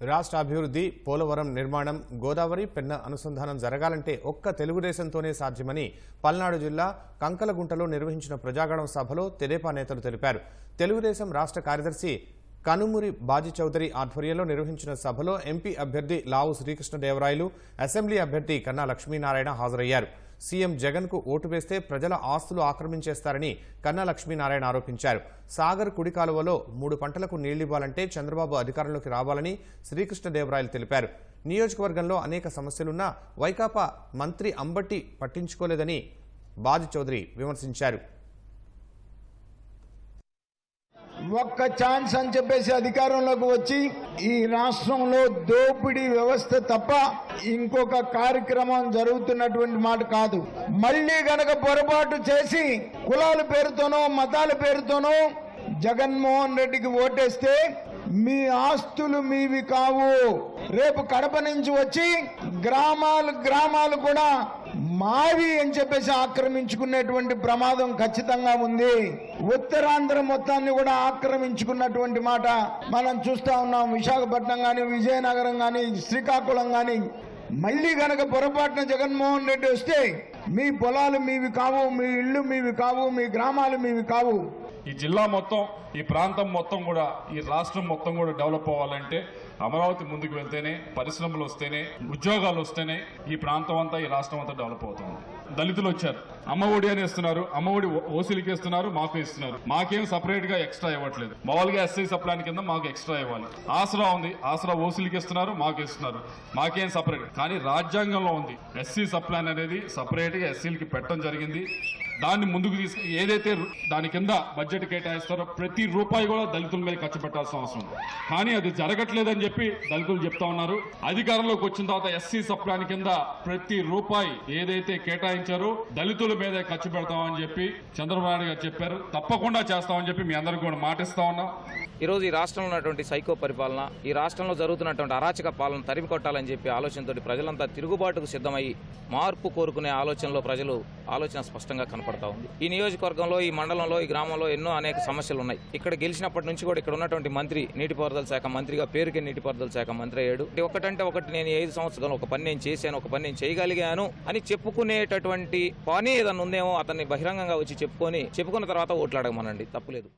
రాష్ట్ర అభివృద్ధి పోలవరం నిర్మాణం గోదావరి పెన్న అనుసంధానం జరగాలంటే ఒక్క తెలుగుదేశంతోనే సాధ్యమని పల్నాడు జిల్లా కంకలగుంటలో నిర్వహించిన ప్రజాగణం సభలో తెదేపా నేతలు తెలిపారు. తెలుగుదేశం రాష్ట్ర కార్యదర్శి కనుమూరి బాజీ చౌదరి ఆధ్వర్యంలో నిర్వహించిన సభలో ఎంపీ అభ్యర్థి లావు శ్రీకృష్ణదేవరాయలు అసెంబ్లీ అభ్యర్థి కన్నా లక్ష్మీనారాయణ హాజరయ్యారు. సీఎం జగన్కు ఓటు వేస్తే ప్రజల ఆస్తులు ఆక్రమించేస్తారని కన్నా లక్ష్మీనారాయణ ఆరోపించారు. సాగర్ కుడి కాలువలో మూడు పంటలకు నీళ్ళివ్వాలంటే చంద్రబాబు అధికారంలోకి రావాలని శ్రీకృష్ణదేవరాయలు తెలిపారు. నియోజకవర్గంలో అనేక సమస్యలున్నా వైకాపా మంత్రి అంబట్టి పట్టించుకోలేదని బాజీ చౌదరి విమర్శించారు. ఒక్క ఛాన్స్ అని చెప్పేసి అధికారంలోకి వచ్చి ఈ రాష్ట్రంలో దోపిడీ వ్యవస్థ తప్ప ఇంకొక కార్యక్రమం జరుగుతున్నటువంటి మాట కాదు. మళ్ళీ గనక పొరపాటు చేసి కులాల పేరుతోనో మతాల పేరుతోనో జగన్మోహన్ రెడ్డికి ఓటేస్తే మీ ఆస్తులు మీవి కావు. రేపు కడప నుంచి వచ్చి గ్రామాలు గ్రామాలు కూడా మావి అని చెప్పేసి ఆక్రమించుకునేటువంటి ప్రమాదం ఖచ్చితంగా ఉంది. ఉత్తరాంధ్ర మొత్తాన్ని కూడా ఆక్రమించుకున్నటువంటి మాట మనం చూస్తా ఉన్నాం. విశాఖపట్నం కానీ విజయనగరం కానీ శ్రీకాకుళం కానీ మళ్ళీ గనక పొరపాటున జగన్మోహన్ రెడ్డి వస్తే మీ పొలాలు మీవి కావు మీ ఇళ్ళు మీవి కావు మీ గ్రామాలు మీవి కావు. ఈ జిల్లా మొత్తం ఈ ప్రాంతం మొత్తం కూడా ఈ రాష్ట్రం మొత్తం కూడా డెవలప్ అవ్వాలంటే అమరావతి ముందుకు వెళ్తేనే పరిశ్రమలు వస్తేనే ఉద్యోగాలు వస్తేనే ఈ ప్రాంతం అంతా ఈ రాష్ట్రం అంతా డెవలప్ అవుతుంది. దళితులు వచ్చారు. అమ్మ ఒడి అని ఇస్తున్నారు అమ్మ ఒడి ఓసీలకి ఇస్తున్నారు మాకు ఇస్తున్నారు. మాకేం సపరేట్గా ఎక్స్ట్రా ఇవ్వట్లేదు. మామూలుగా ఎస్ఐ సప్లాన్ కింద మాకు ఎక్స్ట్రా ఇవ్వాలి. ఆసరా ఉంది ఆసరా ఓసీలకి ఇస్తున్నారు మాకు ఇస్తున్నారు. మాకేం సపరేట్ కానీ రాజ్యాంగంలో ఉంది. ఎస్సీ సప్లాన్ అనేది సపరేట్గా ఎస్సీలకి పెట్టడం జరిగింది. దాన్ని ముందుకు తీసుకు ఏదైతే దాని కింద బడ్జెట్ కేటాయిస్తారో ప్రతి రూపాయి కూడా దళితుల మీద ఖర్చు పెట్టాల్సిన అవసరం ఉంది. కానీ అది జరగట్లేదని చెప్పి దళితులు చెప్తా ఉన్నారు. అధికారంలోకి వచ్చిన తర్వాత ఎస్సీ సప్లాన్ కింద ప్రతి రూపాయి ఏదైతే కేటాయించారో దళితుల మీదే ఖర్చు పెడతామని చెప్పి చంద్రబాబు నాయుడు గారు చెప్పారు. తప్పకుండా చేస్తామని చెప్పి మీ అందరికి కూడా మాటిస్తా ఉన్నాం. ఈరోజు ఈ రాష్ట్రంలో ఉన్నటువంటి సైకో పరిపాలన ఈ రాష్ట్రంలో జరుగుతున్నటువంటి అరాచక పాలన తరిమి కొట్టాలని చెప్పి ఆలోచనతో ప్రజలంతా తిరుగుబాటుకు సిద్ధమై మార్పు కోరుకునే ఆలోచనలో ప్రజలు ఆలోచన స్పష్టంగా కనపడతా ఉంది. ఈ నియోజకవర్గంలో ఈ మండలంలో ఈ గ్రామంలో ఎన్నో అనేక సమస్యలు ఉన్నాయి. ఇక్కడ గెలిచినప్పటి నుంచి కూడా ఇక్కడ ఉన్నటువంటి మంత్రి నీటిపారుదల శాఖ మంత్రిగా పేరుకి నీటిపారుదల శాఖ మంత్రి అయ్యాడు. ఒకటంటే ఒకటి నేను ఐదు సంవత్సరాలు ఒక పని నేను చేశాను ఒక పని నేను చేయగలిగాను అని చెప్పుకునేటటువంటి పని ఏదన్నా ఉందేమో అతన్ని బహిరంగంగా వచ్చి చెప్పుకొని చెప్పుకున్న తర్వాత ఓట్లాడమనండి తప్పులేదు.